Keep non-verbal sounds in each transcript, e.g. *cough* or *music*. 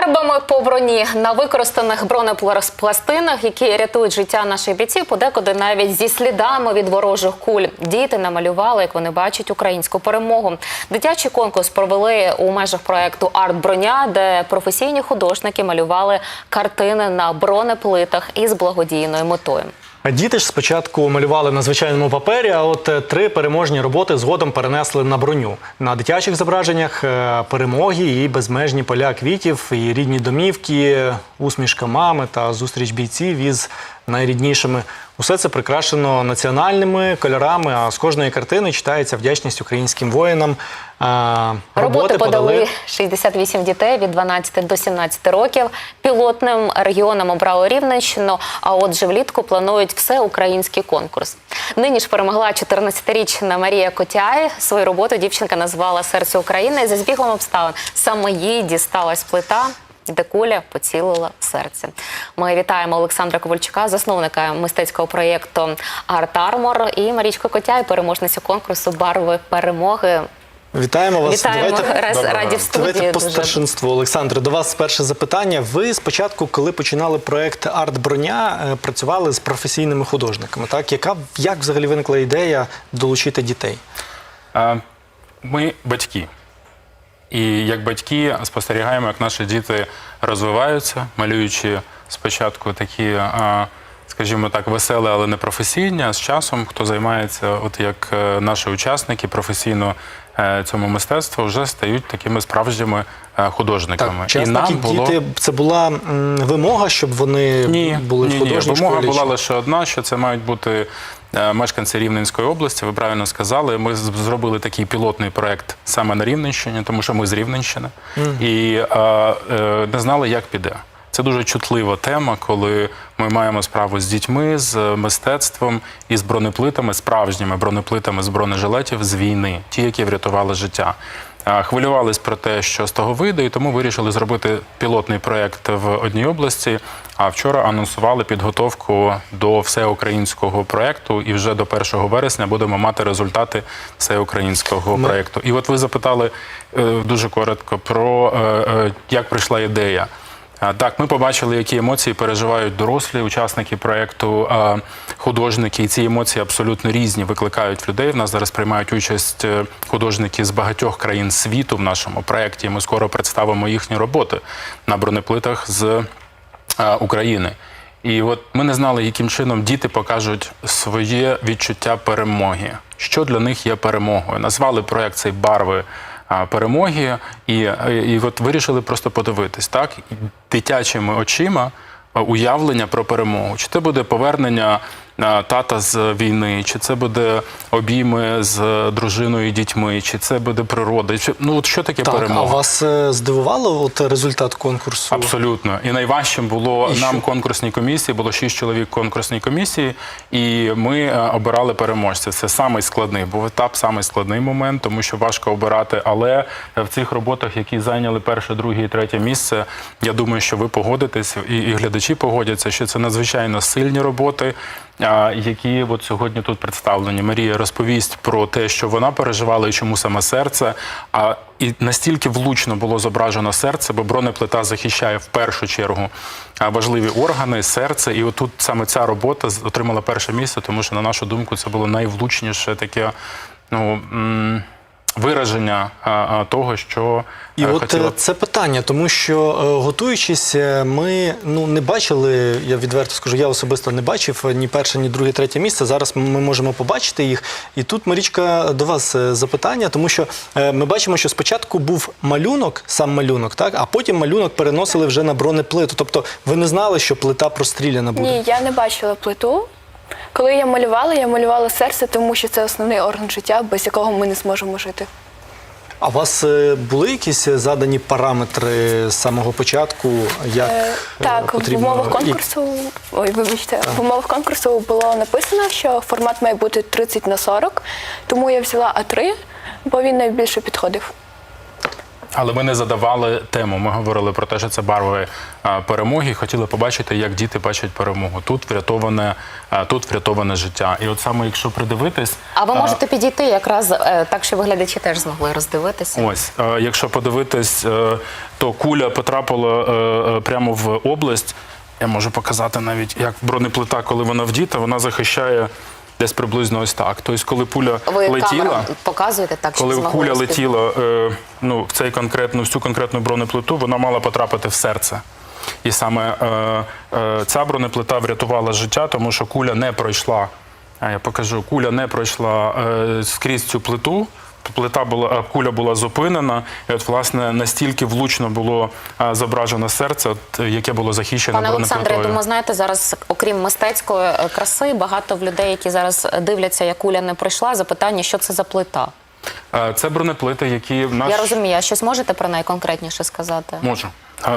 Фарбами по броні на використаних бронепластинах, які рятують життя наших бійців, подекуди навіть зі слідами від ворожих куль. Діти намалювали, як вони бачать, українську перемогу. Дитячий конкурс провели у межах проекту Арт Броня, де професійні художники малювали картини на бронеплитах із благодійною метою. Діти ж спочатку малювали на звичайному папері, а от е, три переможні роботи згодом перенесли на броню. На дитячих зображеннях е, перемоги і безмежні поля квітів, і рідні домівки, усмішка мами та зустріч бійців із найріднішими. Усе це прикрашено національними кольорами. А з кожної картини читається вдячність українським воїнам. Е, Роботи подали 68 дітей від 12 до 17 років. Пілотним регіоном обрали Рівненщину. А отже, влітку планують всеукраїнський конкурс. Нині ж перемогла 14-річна Марія Котяй. Свою роботу дівчинка назвала Серце України. І за збігом обставин саме їй дісталась плита. Де куля поцілила в серце. Ми вітаємо Олександра Ковальчука, засновника мистецького проєкту Арт Армор і Марічку Котяй, переможницю конкурсу Барви перемоги. Вітаємо вас. Вітаємо раз Доброго раді в студії. Давайте по дуже. старшинству. Олександре, до вас перше запитання. Ви спочатку, коли починали проект Арт Броня, е, працювали з професійними художниками. Так, яка як взагалі виникла ідея долучити дітей? А, Ми батьки. І як батьки спостерігаємо, як наші діти розвиваються, малюючи спочатку такі, а, скажімо так, веселі, але не професійні. А з часом, хто займається, от як е, наші учасники професійно е, цьому мистецтву, вже стають такими справжніми е, художниками. учасники, діти, це була вимога, щоб вони ні, були ні, в ні. художній Вимога школі? була чи- лише одна, що це мають бути мешканці Рівненської області. Ви правильно сказали. Ми зробили такий пілотний проект саме на Рівненщині, тому що ми з Рівненщини і е, е, не знали, як піде. Це дуже чутлива тема, коли ми маємо справу з дітьми, з мистецтвом і з бронеплитами, справжніми бронеплитами з бронежилетів з війни, ті, які врятували життя. Хвилювались про те, що з того вийде, і тому вирішили зробити пілотний проєкт в одній області. А вчора анонсували підготовку до всеукраїнського проєкту, і вже до 1 вересня будемо мати результати всеукраїнського Ми- проєкту. І от ви запитали е, дуже коротко про е, е, як прийшла ідея. Так, ми побачили, які емоції переживають дорослі учасники проєкту, художники, і ці емоції абсолютно різні викликають людей. В нас зараз приймають участь е, художники з багатьох країн світу в нашому проєкті. Ми скоро представимо їхні роботи на бронеплитах з е, України. І от ми не знали, яким чином діти покажуть своє відчуття перемоги. Що для них є перемогою? Назвали проект цей барви перемоги, і, і от вирішили просто подивитись, так дитячими очима уявлення про перемогу. Чи це буде повернення тата з війни, чи це буде обійми з дружиною і дітьми, чи це буде природа? Чи ну от що таке Так, перемога? а вас е, здивувало от результат конкурсу? Абсолютно. І найважчим було І нам що? конкурсній комісії, було шість чоловік конкурсній комісії, і ми е, обирали переможців. Це самий складний був етап, самий складний момент, тому що важко обирати. Але в цих роботах, які зайняли перше, друге і третє місце, я думаю, що ви погодитесь, і, і глядачі погодяться, що це надзвичайно сильні роботи. Які от сьогодні тут представлені. Марія розповість про те, що вона переживала і чому саме серце. А і настільки влучно було зображено серце, бо бронеплита захищає в першу чергу важливі органи, серце. І отут саме ця робота отримала перше місце, тому що, на нашу думку, це було найвлучніше таке ну, вираження того, що І е, от е, це питання, тому що е, готуючись, ми ну не бачили. Я відверто скажу, я особисто не бачив ні перше, ні друге, третє місце. Зараз ми можемо побачити їх. І тут Марічка до вас запитання, тому що ми бачимо, що спочатку був малюнок, сам малюнок, так а потім малюнок переносили вже на бронеплиту. Тобто ви не знали, що плита простріляна буде. Ні, я не бачила плиту. Коли я малювала, я малювала серце, тому що це основний орган життя, без якого ми не зможемо жити. А у вас е, були якісь задані параметри з самого початку? Як Е, е, так, в потрібно умовах і- ой, вибачте, в умовах конкурсу було написано, що формат має бути 30 на 40, тому я взяла А3, бо він найбільше підходив. Але ми не задавали тему. Ми говорили про те, що це барви перемоги. і Хотіли побачити, як діти бачать перемогу. Тут врятоване, тут врятоване життя. І от саме якщо придивитись, А ви можете підійти якраз е, так, щоб глядачі теж змогли роздивитися. Ось, е, якщо подивитись, е, то куля потрапила е, е, прямо в область. Я можу показати навіть, як бронеплита, коли вона вдіта, вона захищає десь приблизно ось так. Тобто, коли пуля Ви летіла, показуєте так, коли що куля летіла е, ну, в цей конкретну, в цю конкретну бронеплиту, вона мала потрапити в серце. І саме е, е, ця бронеплита врятувала життя, тому що куля не пройшла. А я покажу, куля не пройшла е, скрізь цю плиту. Плита була, е, куля була зупинена, і от власне настільки влучно було е, зображено серце, от, яке було захищено Пане Олександре, я думаю, знаєте, зараз, окрім мистецької е, краси, багато в людей, які зараз дивляться, як куля не пройшла, запитання, що це за плита. Це бронеплити, які наш Я розумію, а щось можете про неї конкретніше сказати? Можу.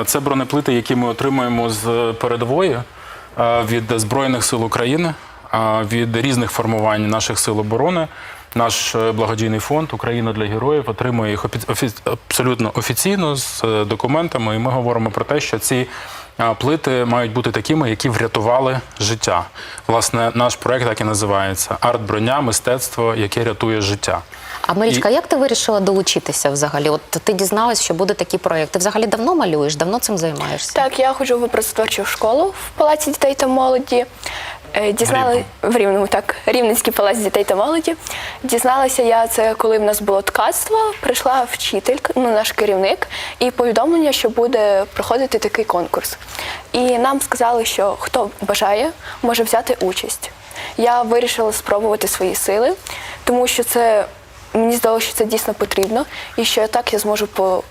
Це бронеплити, які ми отримуємо з передової від Збройних сил України, від різних формувань наших сил оборони. Наш е, благодійний фонд Україна для героїв отримує їх офі- офі- абсолютно офіційно з е, документами. І ми говоримо про те, що ці плити мають бути такими, які врятували життя. Власне, наш проект так і називається Арт-броня, мистецтво, яке рятує життя. А Марічка, як ти вирішила долучитися взагалі? От ти дізналась, що буде такий проєкт. Ти взагалі давно малюєш, давно цим займаєшся? Так, я ходжу в образотворчу школу в Палаці дітей та молоді. Е, Дізнали в Рівному, так, Рівненський палац дітей та молоді. Дізналася я це, коли в нас було ткацтво. Прийшла вчителька, ну наш керівник, і повідомлення, що буде проходити такий конкурс. І нам сказали, що хто бажає, може взяти участь. Я вирішила спробувати свої сили, тому що це мені здалося, що це дійсно потрібно, і що так я зможу по,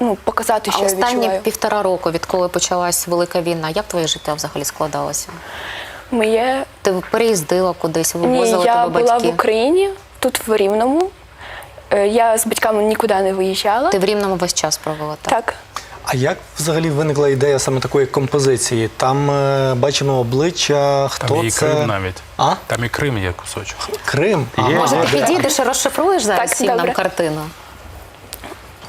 ну, показати, А що я останні відчуваю. півтора року, відколи почалась велика війна, як твоє життя взагалі складалося? Моє Ти переїздила кудись, Ні, вивозили я тебе була батьки? в Україні, тут в Рівному. Е, Я з батьками нікуди не виїжджала. Ти в Рівному весь час провела, так? Так. А як взагалі виникла ідея саме такої композиції? Там е, бачимо обличчя, хто Там є і це? Крим навіть. А? Там і Крим є кусочок. Крим? Ага. Може, підійдеш і розшифруєш зараз Так, всім нам добре. картину?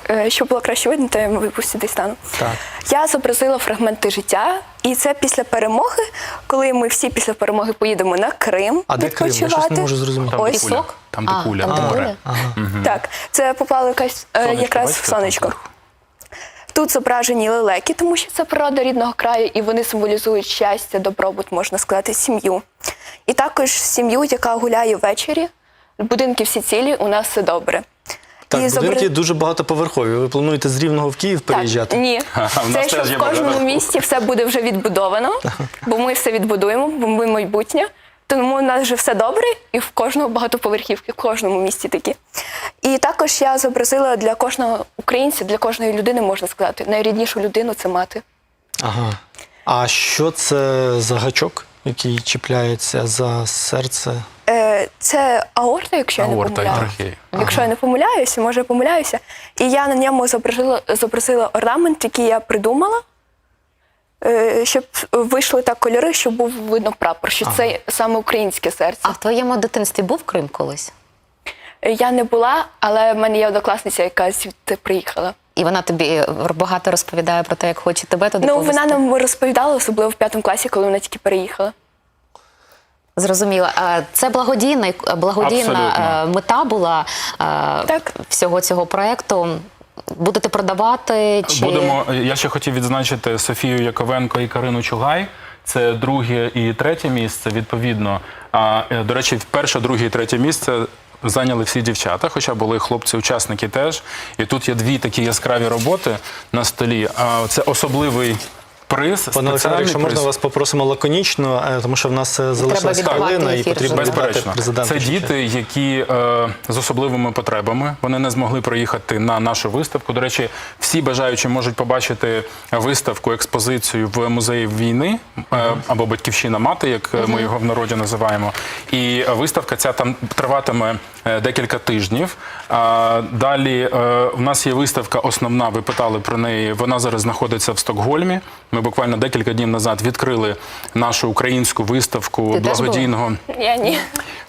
Е, Щоб було краще видно, то я випустю сюди стану. Так. Я зобразила фрагменти життя, і це після перемоги, коли ми всі після перемоги поїдемо на Крим. А де Крим? Я щось не можу зрозуміти. Там, де куля. Там, де А, куля, там, де море. куля? Так, це попало якась, е, Сонечко, якраз бачите, в сонечко. там Тут зображені лелеки, тому що це природа рідного краю, і вони символізують щастя, добробут, можна сказати, сім'ю. І також сім'ю, яка гуляє ввечері. Будинки всі цілі, у нас все добре. Так, І будинки дуже багатоповерхові. Ви плануєте з Рівного в Київ переїжджати? Так, ні. *laughs* Це що в кожному місті все буде вже відбудовано, бо ми все відбудуємо, бо ми майбутнє. Тому у нас вже все добре, і в кожного багатоповерхівки, в кожному місті такі. І також я зобразила для кожного українця, для кожної людини, можна сказати, найріднішу людину це мати. Ага. А що це за гачок, який чіпляється за серце? Е, це аорта, якщо я не Аорта і помиляюся. трахея. Якщо я не помиляюся, може я помиляюся. І я на ньому зобразила, зобразила орнамент, який я придумала, е, щоб вийшли так кольори, щоб був видно прапор, що це саме українське серце. А в твоєму дитинстві був Крим колись? Е, Я не була, але в мене є однокласниця, яка звідти приїхала. І вона тобі е, багато розповідає про те, як хоче тебе туди Ну, повезти? вона нам розповідала, особливо в п'ятому класі, коли вона тільки переїхала. Зрозуміла. Це благодійна, благодійна Абсолютно. е, мета була е, Так. всього цього проєкту. Будете продавати чи Будемо. Я ще хотів відзначити Софію Яковенко і Карину Чугай. Це друге і третє місце. Відповідно. А е, до речі, перше, друге і третє місце. Зайняли всі дівчата, хоча були хлопці-учасники теж. І тут є дві такі яскраві роботи на столі. А це особливий приз. Пане Олександре, якщо можна приз. вас попросимо лаконічно, е, тому що в нас е, залишилася хвилина і потрібно Безперечно, це діти, які е, з особливими потребами. Вони не змогли проїхати на нашу виставку. До речі, всі бажаючі можуть побачити виставку, експозицію в музеї війни е, або батьківщина мати, як е, ми його в народі називаємо. І виставка ця там триватиме декілька тижнів. Далі е, у нас є виставка основна. Ви питали про неї. Вона зараз знаходиться в Стокгольмі. Ми буквально декілька днів назад відкрили нашу українську виставку Ти теж благодійного. Я ні.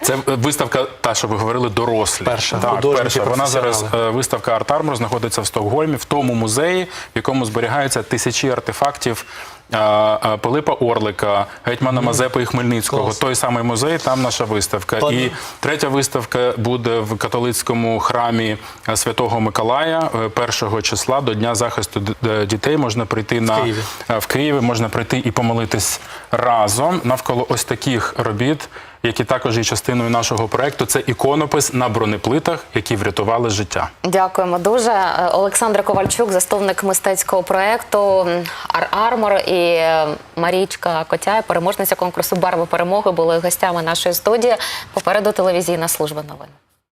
Це е, виставка, та що ви говорили, дорослі. Перша, так, перша. Вона зараз е, виставка Арт Армор знаходиться в Стокгольмі, в тому музеї, в якому зберігаються тисячі артефактів. Е, е, Пилипа Орлика, гетьмана Мазепи і Хмельницького. Клас. Той самий музей, там наша виставка. Пане- І третя виставка буде в католицькому храмі е, Святого Миколая е, першого числа до Дня захисту дітей. Можна прийти на Києві. Е, в Києві можна прийти і помолитись разом навколо ось таких робіт, які також є частиною нашого проекту. Це іконопис на бронеплитах, які врятували життя. Дякуємо дуже. Е, Олександр Ковальчук, засновник мистецького проєкту Ар Армор і е, Марічка Котяя, переможниця конкурсу Барви перемоги, були гостями нашої студії. Попереду телевізійна служба новин.